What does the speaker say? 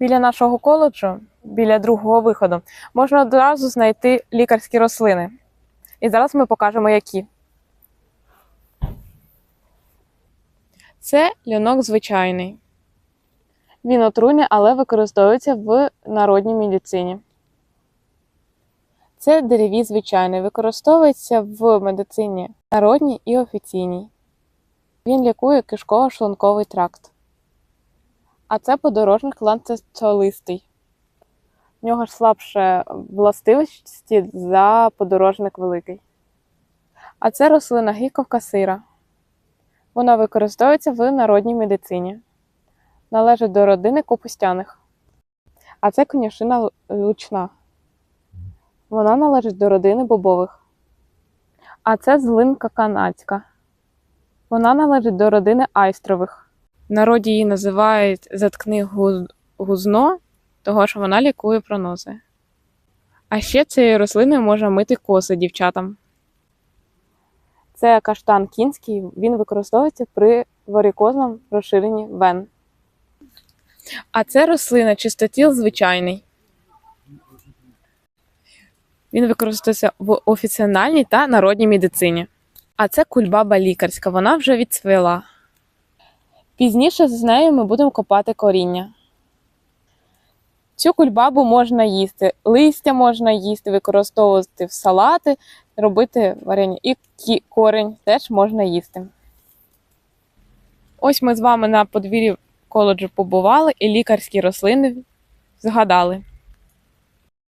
Біля нашого коледжу, біля другого виходу, можна одразу знайти лікарські рослини. І зараз ми покажемо, які. Це льонок звичайний. Він отруйний, але використовується в народній медицині. Це деревій звичайний, використовується в медицині народній і офіційній. Він лікує кишково-шлунковий тракт. А це подорожник ланцетолистий. В нього ж слабше властивості за подорожник великий. А це рослина гіковка сира. Вона використовується в народній медицині. Належить до родини капустяних. А це конюшина лучна. Вона належить до родини бобових. А це злинка канадська. Вона належить до родини айстрових. В народі її називають заткни гузно, того що вона лікує пронози. А ще цією рослиною можна мити коси дівчатам. Це каштан кінський, він використовується при варикозному розширенні вен. А це рослина чистотіл звичайний. Він використовується в офіціональній та народній медицині. А це кульбаба лікарська, вона вже відцвіла. Пізніше з нею ми будемо копати коріння. Цю кульбабу можна їсти, листя можна їсти, використовувати в салати, робити варення. І корінь теж можна їсти. Ось ми з вами на подвір'ї коледжу побували і лікарські рослини згадали.